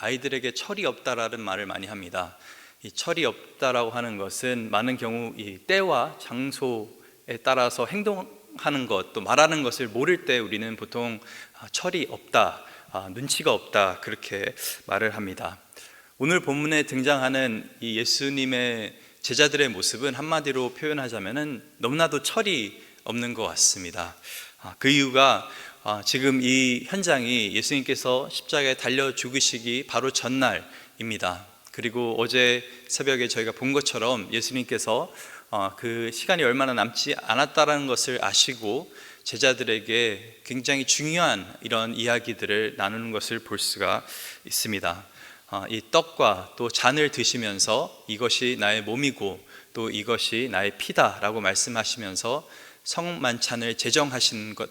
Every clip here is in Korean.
아이들에게 철이 없다라는 말을 많이 합니다. 이 철이 없다라고 하는 것은 많은 경우 이 때와 장소에 따라서 행동하는 것, 또 말하는 것을 모를 때 우리는 보통 아, 철이 없다, 아, 눈치가 없다 그렇게 말을 합니다. 오늘 본문에 등장하는 이 예수님의 제자들의 모습은 한마디로 표현하자면은 너무나도 철이 없는 것 같습니다. 아, 그 이유가 아, 지금 이 현장이 예수님께서 십자가에 달려 죽으시기 바로 전날입니다. 그리고 어제 새벽에 저희가 본 것처럼 예수님께서 어, 그 시간이 얼마나 남지 않았다라는 것을 아시고 제자들에게 굉장히 중요한 이런 이야기들을 나누는 것을 볼 수가 있습니다. 어, 이 떡과 또 잔을 드시면서 이것이 나의 몸이고 또 이것이 나의 피다라고 말씀하시면서 성만찬을 제정하신 것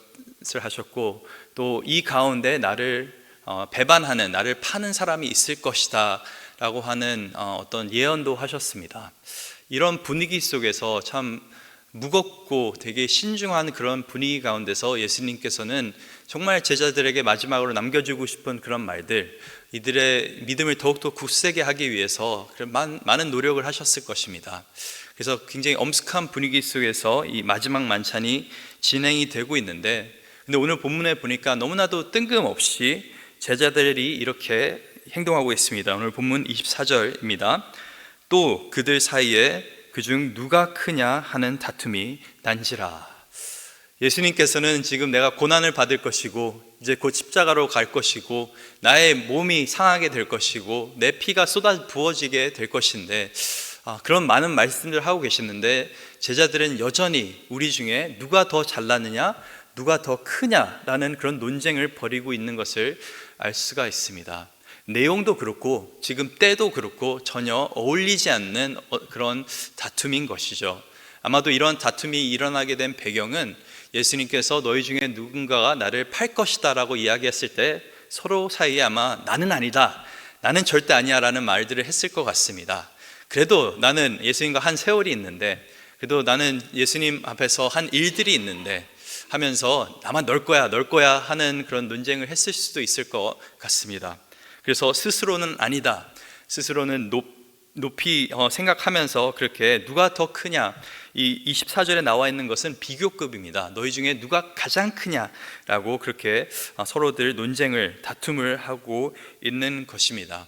을 하셨고 또 이 가운데 나를 어, 배반하는 나를 파는 사람이 있을 것이다라고 하는 어, 어떤 예언도 하셨습니다. 이런 분위기 속에서 참 무겁고 되게 신중한 그런 분위기 가운데서 예수님께서는 정말 제자들에게 마지막으로 남겨주고 싶은 그런 말들, 이들의 믿음을 더욱더 굳세게 하기 위해서 많은 노력을 하셨을 것입니다. 그래서 굉장히 엄숙한 분위기 속에서 이 마지막 만찬이 진행이 되고 있는데, 근데 오늘 본문에 보니까 너무나도 뜬금없이 제자들이 이렇게 행동하고 있습니다. 오늘 본문 24절입니다. 또 그들 사이에 그중 누가 크냐 하는 다툼이 난지라. 예수님께서는 지금 내가 고난을 받을 것이고 이제 곧 십자가로 갈 것이고 나의 몸이 상하게 될 것이고 내 피가 쏟아 부어지게 될 것인데 아, 그런 많은 말씀들을 하고 계시는데 제자들은 여전히 우리 중에 누가 더 잘났느냐 누가 더 크냐라는 그런 논쟁을 벌이고 있는 것을 알 수가 있습니다. 내용도 그렇고 지금 때도 그렇고 전혀 어울리지 않는 어- 그런 다툼인 것이죠. 아마도 이런 다툼이 일어나게 된 배경은 예수님께서 너희 중에 누군가가 나를 팔 것이다라고 이야기했을 때 서로 사이에 아마 나는 아니다, 나는 절대 아니야라는 말들을 했을 것 같습니다. 그래도 나는 예수님과 한 세월이 있는데, 그래도 나는 예수님 앞에서 한 일들이 있는데 하면서 나만 널 거야, 널 거야 하는 그런 논쟁을 했을 수도 있을 것 같습니다. 그래서 스스로는 아니다. 스스로는 높, 높이 어, 생각하면서 그렇게 누가 더 크냐. 이 24절에 나와 있는 것은 비교급입니다. 너희 중에 누가 가장 크냐라고 그렇게 어, 서로들 논쟁을 다툼을 하고 있는 것입니다.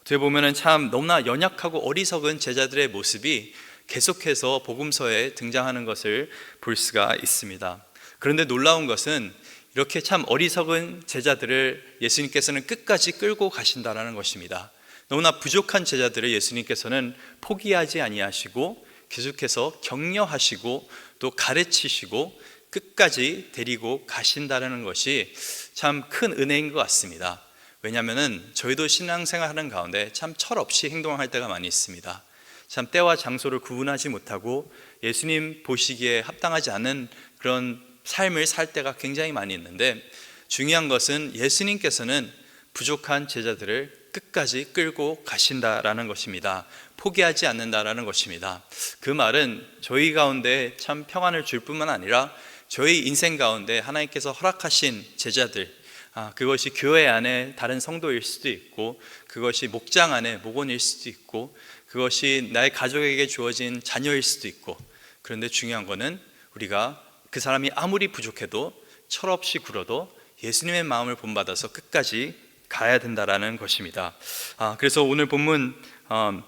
어떻게 보면은 참 너무나 연약하고 어리석은 제자들의 모습이 계속해서 복음서에 등장하는 것을 볼 수가 있습니다. 그런데 놀라운 것은 이렇게 참 어리석은 제자들을 예수님께서는 끝까지 끌고 가신다라는 것입니다. 너무나 부족한 제자들을 예수님께서는 포기하지 아니하시고 계속해서 격려하시고 또 가르치시고 끝까지 데리고 가신다라는 것이 참 큰 은혜인 것 같습니다. 왜냐하면은 저희도 신앙생활 하는 가운데 참 철없이 행동할 때가 많이 있습니다. 참 때와 장소를 구분하지 못하고 예수님 보시기에 합당하지 않은 그런 삶을 살 때가 굉장히 많이 있는데 중요한 것은 예수님께서는 부족한 제자들을 끝까지 끌고 가신다라는 것입니다. 포기하지 않는다라는 것입니다. 그 말은 저희 가운데 참 평안을 줄 뿐만 아니라 저희 인생 가운데 하나님께서 허락하신 제자들, 아, 그것이 교회 안에 다른 성도일 수도 있고, 그것이 목장 안에 목원일 수도 있고, 그것이 나의 가족에게 주어진 자녀일 수도 있고, 그런데 중요한 거는 우리가 그 사람이 아무리 부족해도 철없이 굴어도 예수님의 마음을 본받아서 끝까지 가야 된다라는 것입니다. 아, 그래서 오늘 본문 어,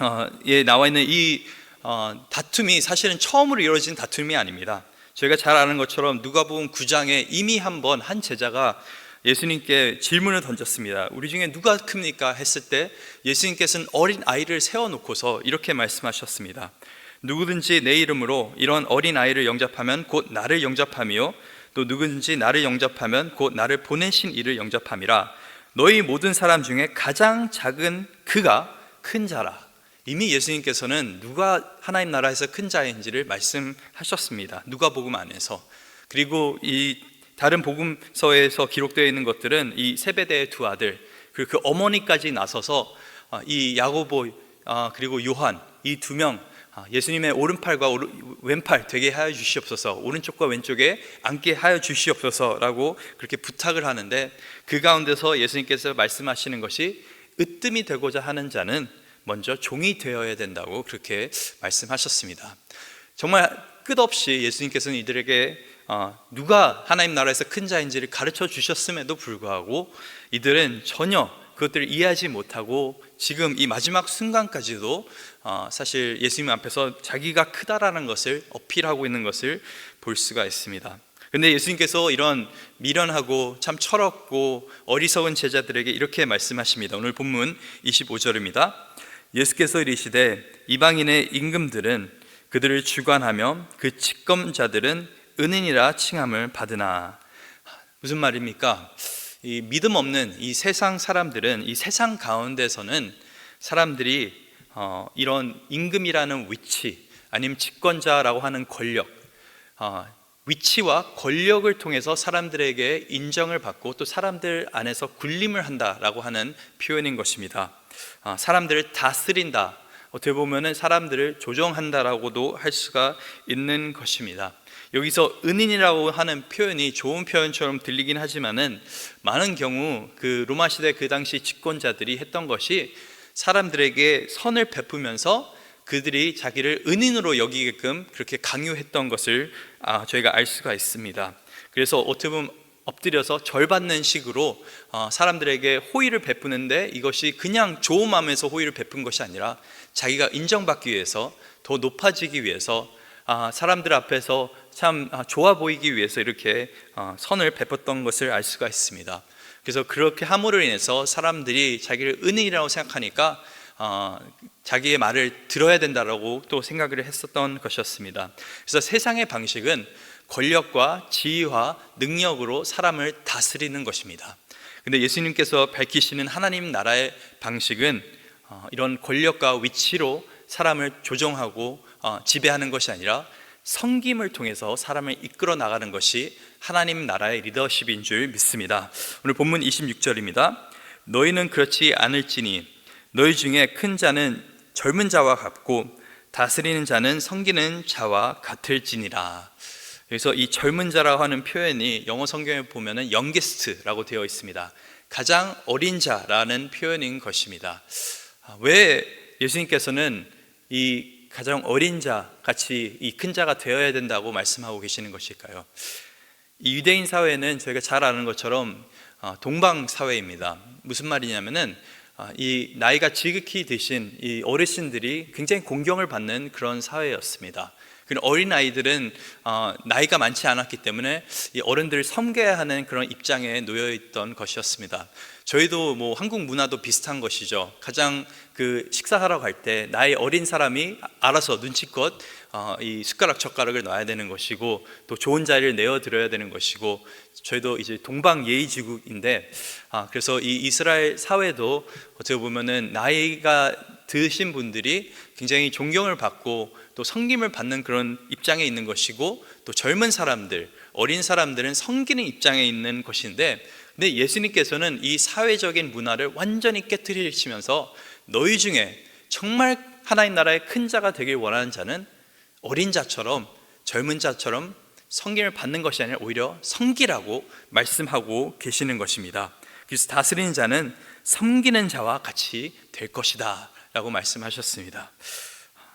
어, 에 나와 있는 이 어, 다툼이 사실은 처음으로 이루어진 다툼이 아닙니다. 저희가 잘 아는 것처럼 누가복음 9장에 이미 한번 한 제자가 예수님께 질문을 던졌습니다. 우리 중에 누가 큽니까? 했을 때 예수님께서는 어린 아이를 세워놓고서 이렇게 말씀하셨습니다. 누구든지 내 이름으로 이런 어린 아이를 영접하면 곧 나를 영접함이요 또 누구든지 나를 영접하면 곧 나를 보내신 이를 영접함이라 너희 모든 사람 중에 가장 작은 그가 큰 자라 이미 예수님께서는 누가 하나님 나라에서 큰 자인지를 말씀하셨습니다. 누가 복음 안에서 그리고 이 다른 복음서에서 기록되어 있는 것들은 이 세베대의 두 아들 그리고 그 어머니까지 나서서 아, 이 야고보 아, 그리고 요한 이 두명 아, 예수님의 오른팔과 오른- 왼팔 되게 하여 주시옵소서 오른쪽과 왼쪽에 앉게 하여 주시옵소서라고 그렇게 부탁을 하는데 그 가운데서 예수님께서 말씀하시는 것이 으뜸이 되고자 하는 자는 먼저 종이 되어야 된다고 그렇게 말씀하셨습니다. 정말 끝없이 예수님께서는 이들에게 어, 누가 하나님 나라에서 큰 자인지를 가르쳐 주셨음에도 불구하고 이들은 전혀 그것들을 이해하지 못하고 지금 이 마지막 순간까지도 어, 사실 예수님 앞에서 자기가 크다라는 것을 어필하고 있는 것을 볼 수가 있습니다. 근데 예수님께서 이런 미련하고 참 철없고 어리석은 제자들에게 이렇게 말씀하십니다. 오늘 본문 25절입니다. 예수께서 이르시되 이방인의 임금들은 그들을 주관하며 그 직검자들은 은인이라 칭함을 받으나 무슨 말입니까? 이 믿음 없는 이 세상 사람들은 이 세상 가운데서는 사람들이 어, 이런 임금이라는 위치 아니면 집권자라고 하는 권력 어, 위치와 권력을 통해서 사람들에게 인정을 받고 또 사람들 안에서 군림을 한다라고 하는 표현인 것입니다. 아, 사람들을 다스린다. 어떻게 보면은 사람들을 조정한다라고도 할 수가 있는 것입니다. 여기서 은인이라고 하는 표현이 좋은 표현처럼 들리긴 하지만은 많은 경우 그 로마 시대 그 당시 집권자들이 했던 것이 사람들에게 선을 베푸면서 그들이 자기를 은인으로 여기게끔 그렇게 강요했던 것을 아, 저희가 알 수가 있습니다. 그래서 어떻게 보면 엎드려서 절 받는 식으로 어, 사람들에게 호의를 베푸는데 이것이 그냥 좋은 마음에서 호의를 베푼 것이 아니라 자기가 인정받기 위해서 더 높아지기 위해서 아, 사람들 앞에서 참 아, 좋아 보이기 위해서 이렇게 어, 선을 베풀었던 것을 알 수가 있습니다. 그래서 그렇게 함으로 인해서 사람들이 자기를 은인이라고 생각하니까 어, 자기의 말을 들어야 된다라고 또 생각을 했었던 것이었습니다. 그래서 세상의 방식은 권력과 지위와 능력으로 사람을 다스리는 것입니다. 근데 예수님께서 밝히시는 하나님 나라의 방식은 어, 이런 권력과 위치로 사람을 조정하고 어, 지배하는 것이 아니라 성김을 통해서 사람을 이끌어 나가는 것이 하나님 나라의 리더십인 줄 믿습니다. 오늘 본문 26절입니다. 너희는 그렇지 않을지니 너희 중에 큰 자는 젊은 자와 같고 다스리는 자는 성기는 자와 같을지니라. 그래서 이 젊은 자라고 하는 표현이 영어 성경에 보면은 youngest라고 되어 있습니다. 가장 어린 자라는 표현인 것입니다. 아, 왜 예수님께서는 이 가장 어린 자 같이 이 큰 자가 되어야 된다고 말씀하고 계시는 것일까요? 이 유대인 사회는 저희가 잘 아는 것처럼 어, 동방 사회입니다. 무슨 말이냐면은 어, 이 나이가 지극히 드신 이 어르신들이 굉장히 공경을 받는 그런 사회였습니다. 어린 아이들은 어, 나이가 많지 않았기 때문에 이 어른들을 섬겨야 하는 그런 입장에 놓여 있던 것이었습니다. 저희도 뭐 한국 문화도 비슷한 것이죠. 가장 그 식사하러 갈 때 나이 어린 사람이 알아서 눈치껏 어, 이 숟가락 젓가락을 놔야 되는 것이고 또 좋은 자리를 내어 드려야 되는 것이고 저희도 이제 동방 예의 지국인데 아, 그래서 이 이스라엘 사회도 어떻게 보면은 나이가 드신 분들이 굉장히 존경을 받고 또 섬김을 받는 그런 입장에 있는 것이고 또 젊은 사람들, 어린 사람들은 섬기는 입장에 있는 것인데 근데 예수님께서는 이 사회적인 문화를 완전히 깨뜨리시면서 너희 중에 정말 하나님 나라의 큰 자가 되길 원하는 자는 어린 자처럼 젊은 자처럼 성김을 받는 것이 아니라 오히려 성기라고 말씀하고 계시는 것입니다. 그래서 다스리는 자는 섬기는 자와 같이 될 것이다 라고 말씀하셨습니다.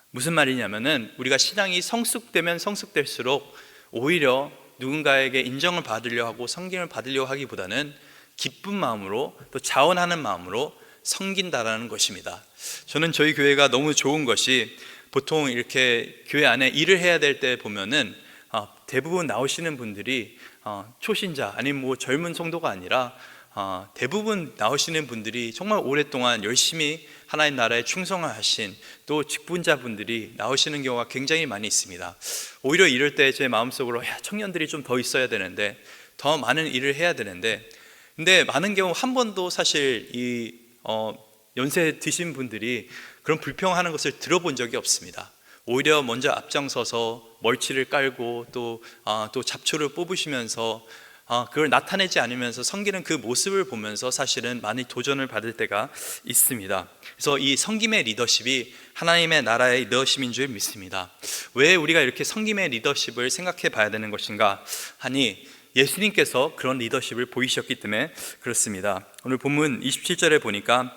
무슨 말이냐면은 우리가 신앙이 성숙되면 성숙될수록 오히려 누군가에게 인정을 받으려 하고 성김을 받으려 하기보다는 기쁜 마음으로 또 자원하는 마음으로 섬긴다라는 것입니다. 저는 저희 교회가 너무 좋은 것이 보통 이렇게 교회 안에 일을 해야 될 때 보면은 어, 대부분 나오시는 분들이 어, 초신자 아니면 뭐 젊은 성도가 아니라 어, 대부분 나오시는 분들이 정말 오랫동안 열심히 하나님 나라에 충성하신 또 직분자분들이 나오시는 경우가 굉장히 많이 있습니다. 오히려 이럴 때 제 마음속으로 야, 청년들이 좀 더 있어야 되는데 더 많은 일을 해야 되는데 근데 많은 경우 한 번도 사실 이 어, 연세 드신 분들이 그런 불평하는 것을 들어본 적이 없습니다. 오히려 먼저 앞장서서 멀치를 깔고 또, 아, 또 잡초를 뽑으시면서 어, 그걸 나타내지 않으면서 섬기는 그 모습을 보면서 사실은 많이 도전을 받을 때가 있습니다. 그래서 이 섬김의 리더십이 하나님의 나라의 리더십인 줄 믿습니다. 왜 우리가 이렇게 섬김의 리더십을 생각해 봐야 되는 것인가 하니 예수님께서 그런 리더십을 보이셨기 때문에 그렇습니다. 오늘 본문 27절에 보니까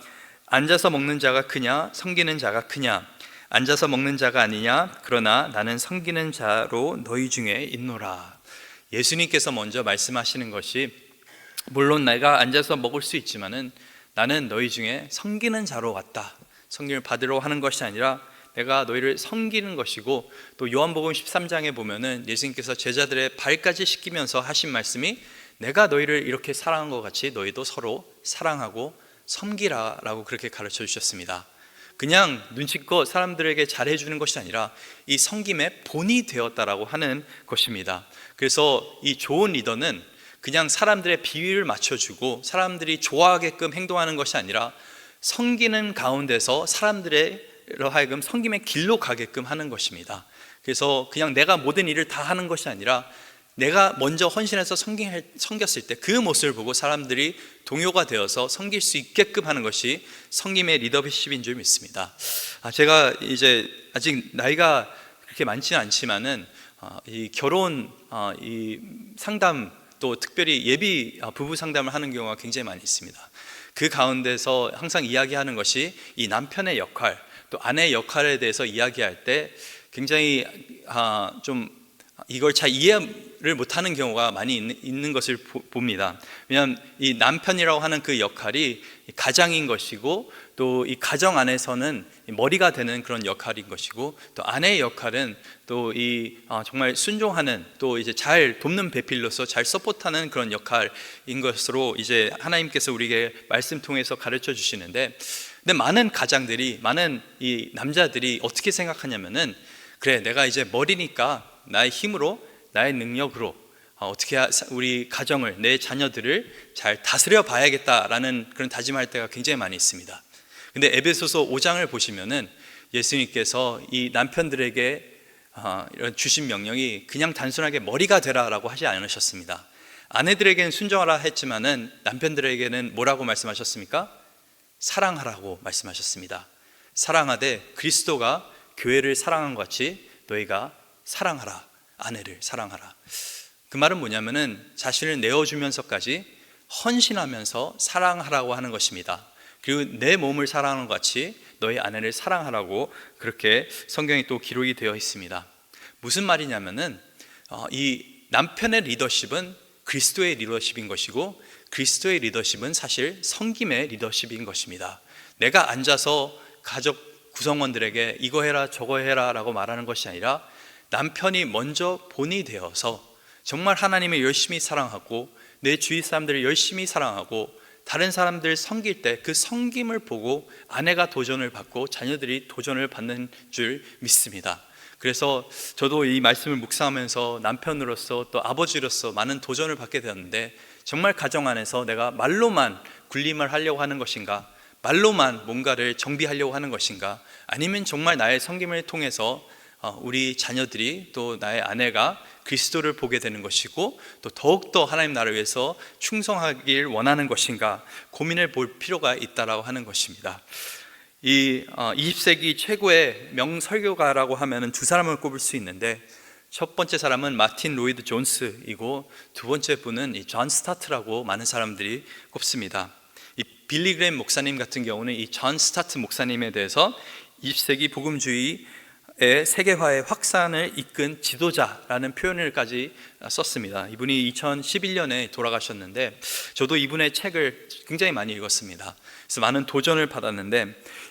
앉아서 먹는 자가 크냐 섬기는 자가 크냐? 앉아서 먹는 자가 아니냐? 그러나 나는 섬기는 자로 너희 중에 있노라. 예수님께서 먼저 말씀하시는 것이 물론 내가 앉아서 먹을 수 있지만은 나는 너희 중에 섬기는 자로 왔다. 성경을 받으러 하는 것이 아니라 내가 너희를 섬기는 것이고 또 요한복음 13장에 보면은 예수님께서 제자들의 발까지 씻기면서 하신 말씀이 내가 너희를 이렇게 사랑한 것 같이 너희도 서로 사랑하고 섬기라라고 그렇게 가르쳐 주셨습니다. 그냥 눈치껏 사람들에게 잘해주는 것이 아니라 이 섬김의 본이 되었다라고 하는 것입니다. 그래서 이 좋은 리더는 그냥 사람들의 비위를 맞춰주고 사람들이 좋아하게끔 행동하는 것이 아니라 섬기는 가운데서 사람들로 하여금 섬김의 길로 가게끔 하는 것입니다. 그래서 그냥 내가 모든 일을 다 하는 것이 아니라 내가 먼저 헌신해서 섬겼을 때 그 모습을 보고 사람들이 동요가 되어서 섬길 수 있게끔 하는 것이 성김의 리더십인 줄 믿습니다. 아, 제가 이제 아직 나이가 그렇게 많지는 않지만은 어, 이 결혼 어, 이 상담 또 특별히 예비 어, 부부 상담을 하는 경우가 굉장히 많이 있습니다. 그 가운데서 항상 이야기하는 것이 이 남편의 역할 또 아내의 역할에 대해서 이야기할 때 굉장히 아, 좀 이걸 잘 이해를 못하는 경우가 많이 있는, 것을 봅니다. 왜냐하면 이 남편이라고 하는 그 역할이 가장인 것이고 또 이 가정 안에서는 머리가 되는 그런 역할인 것이고 또 아내의 역할은 또이 어, 정말 순종하는 또 이제 잘 돕는 배필로서 잘 서포트하는 그런 역할인 것으로 이제 하나님께서 우리에게 말씀 통해서 가르쳐 주시는데 근데 많은 가장들이 많은 이 남자들이 어떻게 생각하냐면은 그래 내가 이제 머리니까 나의 힘으로 나의 능력으로 어, 어떻게 우리 가정을 내 자녀들을 잘 다스려 봐야겠다라는 그런 다짐할 때가 굉장히 많이 있습니다. 근데 에베소서 5장을 보시면은 예수님께서 이 남편들에게 어, 이런 주신 명령이 그냥 단순하게 머리가 되라라고 하지 않으셨습니다. 아내들에게는 순종하라 했지만은 남편들에게는 뭐라고 말씀하셨습니까? 사랑하라고 말씀하셨습니다. 사랑하되 그리스도가 교회를 사랑한 것 같이 너희가 사랑하라. 아내를 사랑하라. 그 말은 뭐냐면은 자신을 내어주면서까지 헌신하면서 사랑하라고 하는 것입니다. 그리고 내 몸을 사랑하는 것 같이 너희 아내를 사랑하라고 그렇게 성경에 또 기록이 되어 있습니다. 무슨 말이냐면은 어, 이 남편의 리더십은 그리스도의 리더십인 것이고 그리스도의 리더십은 사실 성김의 리더십인 것입니다. 내가 앉아서 가족 구성원들에게 이거 해라 저거 해라라고 말하는 것이 아니라 남편이 먼저 본이 되어서 정말 하나님을 열심히 사랑하고 내 주위 사람들을 열심히 사랑하고 다른 사람들 섬길 때 그 섬김을 보고 아내가 도전을 받고 자녀들이 도전을 받는 줄 믿습니다. 그래서 저도 이 말씀을 묵상하면서 남편으로서 또 아버지로서 많은 도전을 받게 되었는데 정말 가정 안에서 내가 말로만 군림을 하려고 하는 것인가 말로만 뭔가를 정비하려고 하는 것인가 아니면 정말 나의 섬김을 통해서 어, 우리 자녀들이 또 나의 아내가 그리스도를 보게 되는 것이고 또 더욱더 하나님 나라를 위해서 충성하길 원하는 것인가 고민을 볼 필요가 있다라고 하는 것입니다. 이 20세기 어, 최고의 명설교가라고 하면은 두 사람을 꼽을 수 있는데 첫 번째 사람은 마틴 로이드 존스이고 두 번째 분은 존 스타트라고 많은 사람들이 꼽습니다. 이 빌리 그램 목사님 같은 경우는 이 존 스타트 목사님에 대해서 20세기 복음주의 세계화의 확산을 이끈 지도자라는 표현을까지 썼습니다. 이분이 2011년에 돌아가셨는데 저도 이분의 책을 굉장히 많이 읽었습니다. 그래서 많은 도전을 받았는데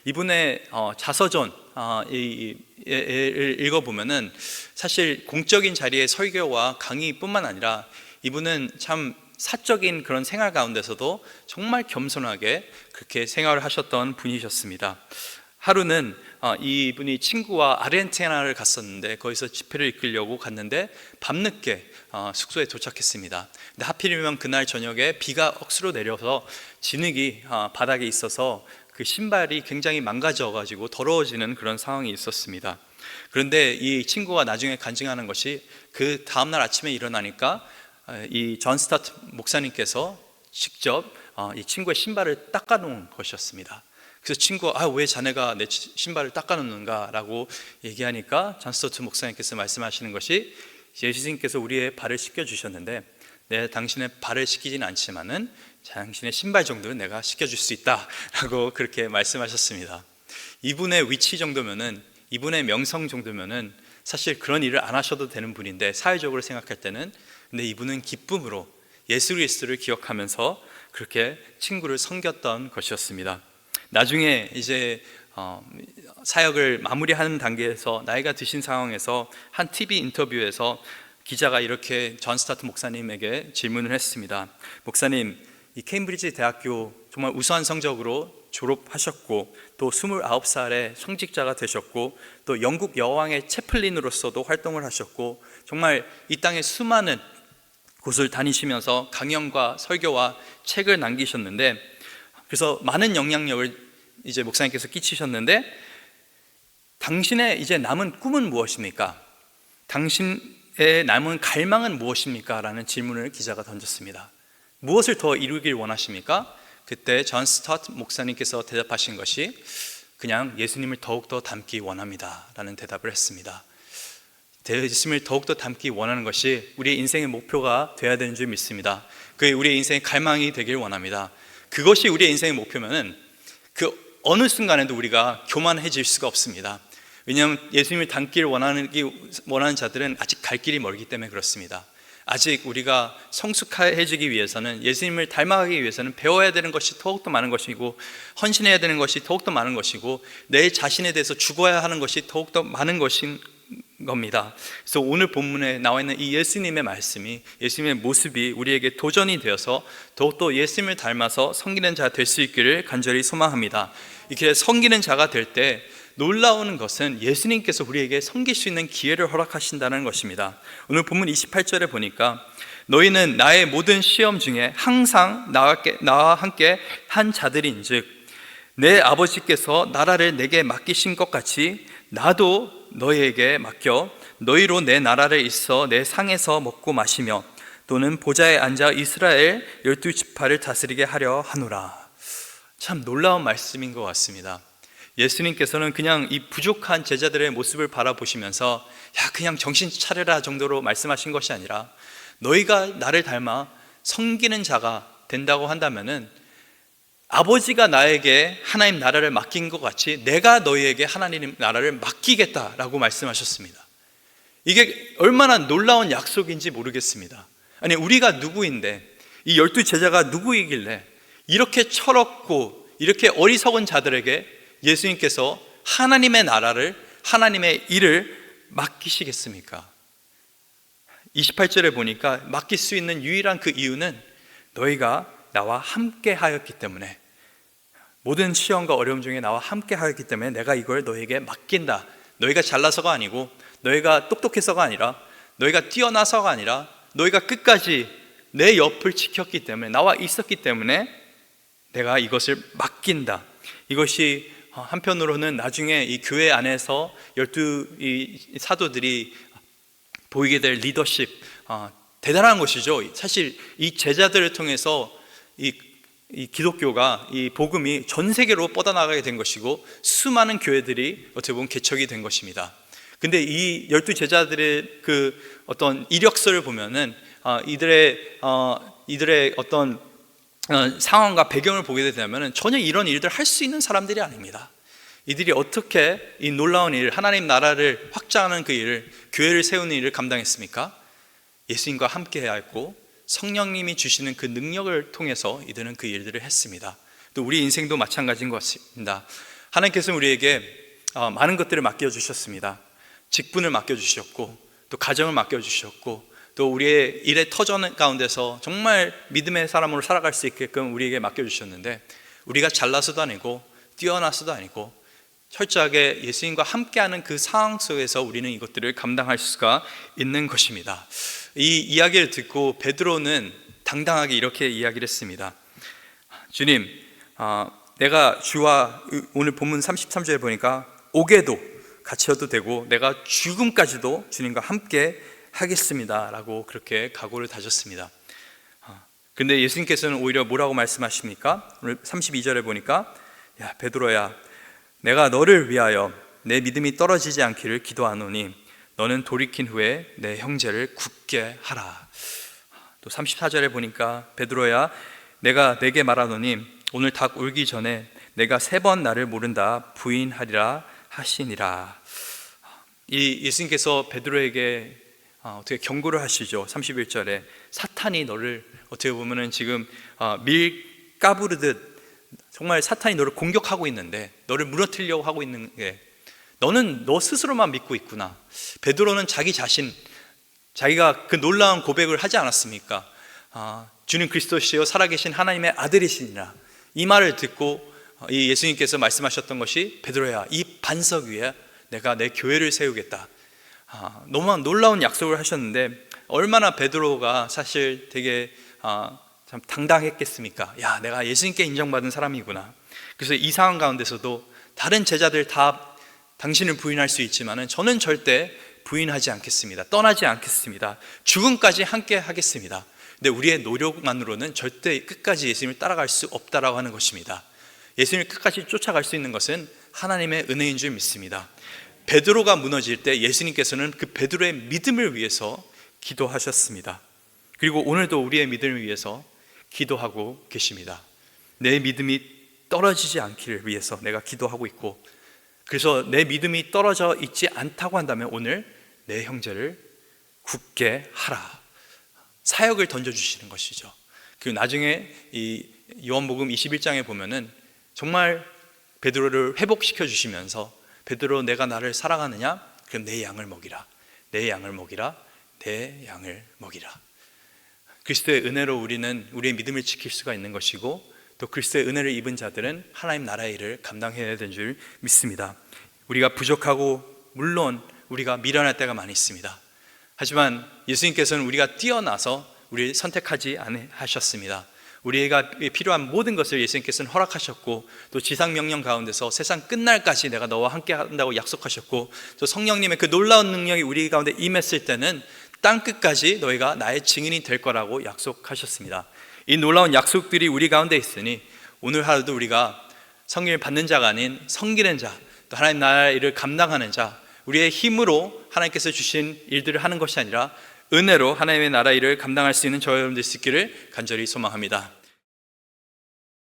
이분의 어, 자서전 어, 을 읽어보면은 사실 공적인 자리의 설교와 강의뿐만 아니라 이분은 참 사적인 그런 생활 가운데서도 정말 겸손하게 그렇게 생활을 하셨던 분이셨습니다. 하루는 어, 이분이 친구와 아르헨티나를 갔었는데 거기서 집회를 이끌려고 갔는데 밤늦게 어, 숙소에 도착했습니다. 근데 하필이면 그날 저녁에 비가 억수로 내려서 진흙이 어, 바닥에 있어서 그 신발이 굉장히 망가져 가지고 더러워지는 그런 상황이 있었습니다. 그런데 이 친구가 나중에 간증하는 것이 그 다음 날 아침에 일어나니까 이 존 스타트 목사님께서 직접 어, 이 친구의 신발을 닦아 놓은 것이었습니다. 그래서 친구가 아, 왜 자네가 내 치- 신발을 닦아놓는가라고 얘기하니까 존 스타트 목사님께서 말씀하시는 것이 예수님께서 우리의 발을 씻겨 주셨는데 내 당신의 발을 씻기진 않지만은 당신의 신발 정도는 내가 씻겨 줄 수 있다라고 그렇게 말씀하셨습니다. 이분의 위치 정도면은 이분의 명성 정도면은 사실 그런 일을 안 하셔도 되는 분인데 사회적으로 생각할 때는 근데 이분은 기쁨으로 예수 그리스도를 기억하면서 그렇게 친구를 섬겼던 것이었습니다. 나중에 이제 어, 사역을 마무리하는 단계에서 나이가 드신 상황에서 한 TV 인터뷰에서 기자가 이렇게 존 스타트 목사님에게 질문을 했습니다. 목사님, 이 케임브리지 대학교 정말 우수한 성적으로 졸업하셨고 또 29살에 성직자가 되셨고 또 영국 여왕의 채플린으로서도 활동을 하셨고 정말 이 땅에 수많은 곳을 다니시면서 강연과 설교와 책을 남기셨는데 그래서 많은 영향력을 이제 목사님께서 끼치셨는데 당신의 이제 남은 꿈은 무엇입니까? 당신의 남은 갈망은 무엇입니까? 라는 질문을 기자가 던졌습니다. 무엇을 더 이루길 원하십니까? 그때 존 스타트 목사님께서 대답하신 것이 그냥 예수님을 더욱더 닮기 원합니다. 라는 대답을 했습니다. 예수님을 더욱더 닮기 원하는 것이 우리의 인생의 목표가 되어야 되는 줄 믿습니다. 그게 우리의 인생의 갈망이 되길 원합니다. 그것이 우리의 인생의 목표면은 그 어느 순간에도 우리가 교만해질 수가 없습니다. 왜냐하면 예수님을 닮기를 원하는, 원하는 자들은 아직 갈 길이 멀기 때문에 그렇습니다. 아직 우리가 성숙해지기 위해서는 예수님을 닮아가기 위해서는 배워야 되는 것이 더욱더 많은 것이고 헌신해야 되는 것이 더욱더 많은 것이고 내 자신에 대해서 죽어야 하는 것이 더욱더 많은 것인 겁니다. 그래서 오늘 본문에 나와 있는 이 예수님의 말씀이 예수님의 모습이 우리에게 도전이 되어서 더욱더 예수님을 닮아서 섬기는 자 될 수 있기를 간절히 소망합니다. 이렇게 섬기는 자가 될 때 놀라운 것은 예수님께서 우리에게 섬길 수 있는 기회를 허락하신다는 것입니다. 오늘 본문 28절에 보니까 너희는 나의 모든 시험 중에 항상 나와 함께 한 자들인즉 내 아버지께서 나라를 내게 맡기신 것 같이 나도 너희에게 맡겨 너희로 내 나라를 있어 내 상에서 먹고 마시며 또는 보좌에 앉아 이스라엘 열두 지파를 다스리게 하려 하노라. 참 놀라운 말씀인 것 같습니다. 예수님께서는 그냥 이 부족한 제자들의 모습을 바라보시면서 야 그냥 정신 차려라 정도로 말씀하신 것이 아니라 너희가 나를 닮아 섬기는 자가 된다고 한다면은 아버지가 나에게 하나님 나라를 맡긴 것 같이 내가 너희에게 하나님 나라를 맡기겠다라고 말씀하셨습니다. 이게 얼마나 놀라운 약속인지 모르겠습니다. 아니 우리가 누구인데 이 열두 제자가 누구이길래 이렇게 철없고 이렇게 어리석은 자들에게 예수님께서 하나님의 나라를 하나님의 일을 맡기시겠습니까? 28절에 보니까 맡길 수 있는 유일한 그 이유는 너희가 나와 함께 하였기 때문에 모든 시험과 어려움 중에 나와 함께 하였기 때문에 내가 이걸 너에게 맡긴다. 너희가 잘나서가 아니고 너희가 똑똑해서가 아니라 너희가 뛰어나서가 아니라 너희가 끝까지 내 옆을 지켰기 때문에 나와 있었기 때문에 내가 이것을 맡긴다. 이것이 한편으로는 나중에 이 교회 안에서 열두 이 사도들이 보이게 될 리더십 어, 대단한 것이죠. 사실 이 제자들을 통해서 이, 이 기독교가 이 복음이 전 세계로 뻗어나가게 된 것이고 수많은 교회들이 어떻게 보면 개척이 된 것입니다. 근데 이 열두 제자들의 그 어떤 이력서를 보면은 어, 이들의 어, 이들의 어떤 어, 상황과 배경을 보게 되면은 전혀 이런 일들 할 수 있는 사람들이 아닙니다. 이들이 어떻게 이 놀라운 일, 하나님 나라를 확장하는 그 일을, 교회를 세우는 일을 감당했습니까? 예수님과 함께 해야 했고, 성령님이 주시는 그 능력을 통해서 이들은 그 일들을 했습니다. 또 우리 인생도 마찬가지인 것 같습니다. 하나님께서는 우리에게 어, 많은 것들을 맡겨 주셨습니다. 직분을 맡겨 주셨고, 또 가정을 맡겨 주셨고, 또 우리의 일의 터전 가운데서 정말 믿음의 사람으로 살아갈 수 있게끔 우리에게 맡겨 주셨는데, 우리가 잘나서도 아니고, 뛰어나서도 아니고, 철저하게 예수님과 함께하는 그 상황 속에서 우리는 이것들을 감당할 수가 있는 것입니다. 이 이야기를 듣고 베드로는 당당하게 이렇게 이야기를 했습니다. 주님, 어, 내가 주와 오늘 본문 33절에 보니까 옥에도 갇혀도 되고 내가 죽음까지도 주님과 함께 하겠습니다라고 그렇게 각오를 다졌습니다. 아, 근데 예수님께서는 오히려 뭐라고 말씀하십니까? 오늘 32절에 보니까 야 베드로야 내가 너를 위하여 내 믿음이 떨어지지 않기를 기도하노니 너는 돌이킨 후에 내 형제를 굳게 하라. 또 34절에 보니까 베드로야 내가 내게 말하노니 오늘 닭 울기 전에 내가 세 번 나를 모른다 부인하리라 하시니라. 이 예수님께서 베드로에게 아, 어떻게 경고를 하시죠. 31절에 사탄이 너를 어떻게 보면은 지금 아, 밀 까부르듯 정말 사탄이 너를 공격하고 있는데 너를 무너뜨리려고 하고 있는 게 너는 너 스스로만 믿고 있구나. 베드로는 자기 자신 자기가 그 놀라운 고백을 하지 않았습니까? 아, 주는 그리스도시요 살아계신 하나님의 아들이시니라. 이 말을 듣고 이 예수님께서 말씀하셨던 것이 베드로야 이 반석 위에 내가 내 교회를 세우겠다. 아, 너무 놀라운 약속을 하셨는데 얼마나 베드로가 사실 되게 아, 참 당당했겠습니까? 야, 내가 예수님께 인정받은 사람이구나. 그래서 이 상황 가운데서도 다른 제자들 다 당신을 부인할 수 있지만은 저는 절대 부인하지 않겠습니다. 떠나지 않겠습니다. 죽음까지 함께 하겠습니다. 근데 우리의 노력만으로는 절대 끝까지 예수님을 따라갈 수 없다라고 하는 것입니다. 예수님을 끝까지 쫓아갈 수 있는 것은 하나님의 은혜인 줄 믿습니다. 베드로가 무너질 때 예수님께서는 그 베드로의 믿음을 위해서 기도하셨습니다. 그리고 오늘도 우리의 믿음을 위해서 기도하고 계십니다. 내 믿음이 떨어지지 않기를 위해서 내가 기도하고 있고 그래서 내 믿음이 떨어져 있지 않다고 한다면 오늘 내 형제를 굳게 하라. 사역을 던져주시는 것이죠. 그 나중에 이 요한복음 21장에 보면은 정말 베드로를 회복시켜 주시면서 베드로 내가 나를 사랑하느냐? 그럼 내 양을 먹이라. 내 양을 먹이라. 내 양을 먹이라. 그리스도의 은혜로 우리는 우리의 믿음을 지킬 수가 있는 것이고 또 그리스도의 은혜를 입은 자들은 하나님 나라의 일을 감당해야 되는 줄 믿습니다. 우리가 부족하고 물론 우리가 미련할 때가 많이 있습니다. 하지만 예수님께서는 우리가 뛰어나서 우리를 선택하지 않으셨습니다. 우리가 필요한 모든 것을 예수님께서는 허락하셨고 또 지상 명령 가운데서 세상 끝날까지 내가 너와 함께 한다고 약속하셨고 또 성령님의 그 놀라운 능력이 우리 가운데 임했을 때는 땅 끝까지 너희가 나의 증인이 될 거라고 약속하셨습니다. 이 놀라운 약속들이 우리 가운데 있으니 오늘 하루도 우리가 성령을 받는 자가 아닌 섬기는 자, 또 하나님 일을 감당하는 자, 우리의 힘으로 하나님께서 주신 일들을 하는 것이 아니라 은혜로 하나님의 나라 일을 감당할 수 있는 저와 여러분들 수 있기를 간절히 소망합니다.